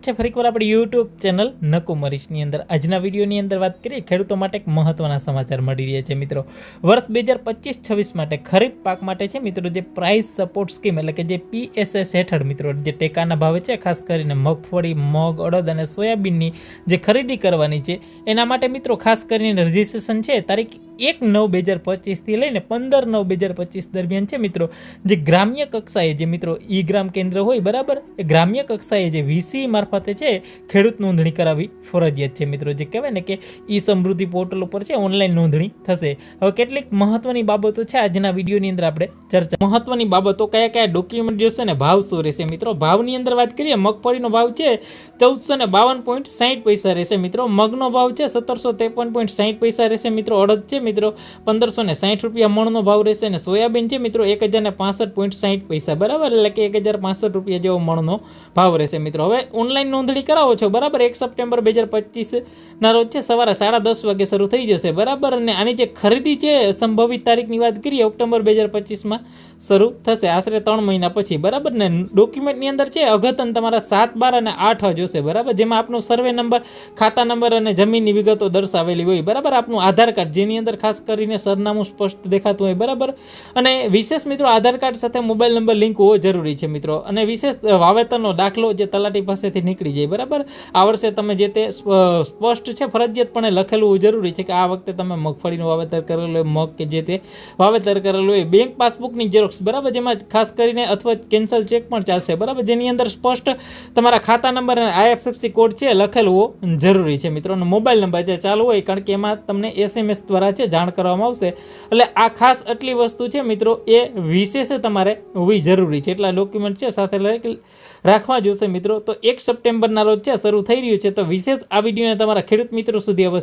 છે. ફરીકવાર આપણે YouTube channel નકુમરીશની અંદર. આજના વિડીયોની અંદર વાત કરીએ, ખેડૂતો માટે એક મહત્વના સમાચાર મળી રહ્યા છે મિત્રો. વર્ષ બે હજાર પચીસ છવ્વીસ માટે ખરીફ પાક માટે છે મિત્રો, જે પ્રાઇસ સપોર્ટ સ્કીમ એટલે કે જે પીએસએસ હેઠળ મિત્રો, જે ટેકાના ભાવે છે, ખાસ કરીને મગફળી, મગ, અડદ અને સોયાબીનની જે ખરીદી કરવાની છે, એના માટે મિત્રો ખાસ કરીને રજીસ્ટ્રેશન છે, તારીખ એક નવ બે હજાર પચીસથી લઈને પંદર નવ બે હજાર પચીસ દરમિયાન છે મિત્રો, જે ગ્રામ્ય કક્ષાએ જે મિત્રો ઈ ગ્રામ કેન્દ્ર હોય, બરાબર? એ ગ્રામ્ય કક્ષાએ જે વીસી મારફતે છે, ખેડૂત નોંધણી કરાવવી ફરજિયાત છે મિત્રો, જે કહેવાય ને કે ઈ સમૃદ્ધિ પોર્ટલ ઉપર છે, ઓનલાઈન નોંધણી થશે. હવે કેટલીક મહત્વની બાબતો છે, આજના વિડીયોની અંદર આપણે ચર્ચા મહત્વની બાબતો કયા કયા ડોક્યુમેન્ટ જોશે ને ભાવ શું રહેશે મિત્રો? ભાવની અંદર વાત કરીએ, મગફળીનો ભાવ છે ચૌદસો ને બાવન પોઈન્ટ સાહીઠ પૈસા રહેશે મિત્રો. મગનો ભાવ છે સત્તરસો ત્રેપન પોઈન્ટ સાહીઠ પૈસા રહેશે મિત્રો. અડદ છે મિત્રો પંદરસો ને સાહીઠ રૂપિયા. મણનો ભાવ રહેશે અને સોયાબીન છે મિત્રો એક હજાર ને પાસઠ પોઈન્ટ સાહીઠ પૈસા. બરાબર? એટલે કે એક હજાર પાસઠ રૂપિયા જેવો મણનો ભાવ રહેશે મિત્રો. હવે ઓનલાઈન નોંધણી કરાવો છો. બરાબર? એક સપ્ટેમ્બર બે હજાર પચીસના રોજ છે સવારે સાડા દસ વાગે શરૂ થઈ જશે. બરાબર? અને આની જે ખરીદી છે સંભવિત તારીખની વાત કરીએ, ઓક્ટોબર બે હજાર પચીસમાં શરૂ થશે. આશરે ત્રણ મહિના પછી. બરાબર? ને ડોક્યુમેન્ટની અંદર છે અઘતન તમારા સાત, બાર અને આઠ જોશે બરાબર? જેમાં આપનો સર્વે નંબર ખાતા નંબર અને જમીનની વિગતો દર્શાવેલી હોય, બરાબર? આપનું આધાર કાર્ડ, જેની અંદર ખાસ કરીને સરનામું સ્પષ્ટ દેખાતું હોય, બરાબર? અને વિશેષ મિત્રો, આધાર કાર્ડ સાથે મોબાઈલ નંબર લિંક હોવો જરૂરી છે, મિત્રો. અને વિશેષ વાવેતરનો દાખલો જે તલાટી પાસેથી નીકળી જાય, બરાબર? આ વર્ષે તમે જે તે સ્પ- સ્પષ્ટ છે, ફરજિયાતપણે લખેલું જરૂરી છે કે આ વખતે તમે મગફળીનું વાવેતર કરેલું હોય, મગ કે જે તે વાવેતર કરેલું હોય બેંક પાસબુકની ઝેરોક્ષ બરાબર? જેમાં ખાસ કરીને અથવા કેન્સલ ચેક પણ ચાલશે, બરાબર? જેની અંદર સ્પષ્ટ તમારા ખાતા નંબર અને આઈએફએસસી કોડ છે લખેલવો જરૂરી છે મિત્રોનો મોબાઈલ નંબર જે ચાલુ હોય, કારણ કે એમાં તમને એસએમએસ દ્વારા છે, જાણ કરવામાં આવશે. એટલે આ ખાસ આટલી વસ્તુ છે મિત્રો, એ વિશેષ તમારે હોવી જરૂરી છે. એટલા ડોક્યુમેન્ટ છે, સાથે રાખવા જોશે મિત્રો. તો એક સપ્ટેમ્બરના રોજ છે, શરૂ થઈ રહ્યું છે. તો વિશેષ આ વિડીયોને તમારા ખેડૂત મિત્રો સુધી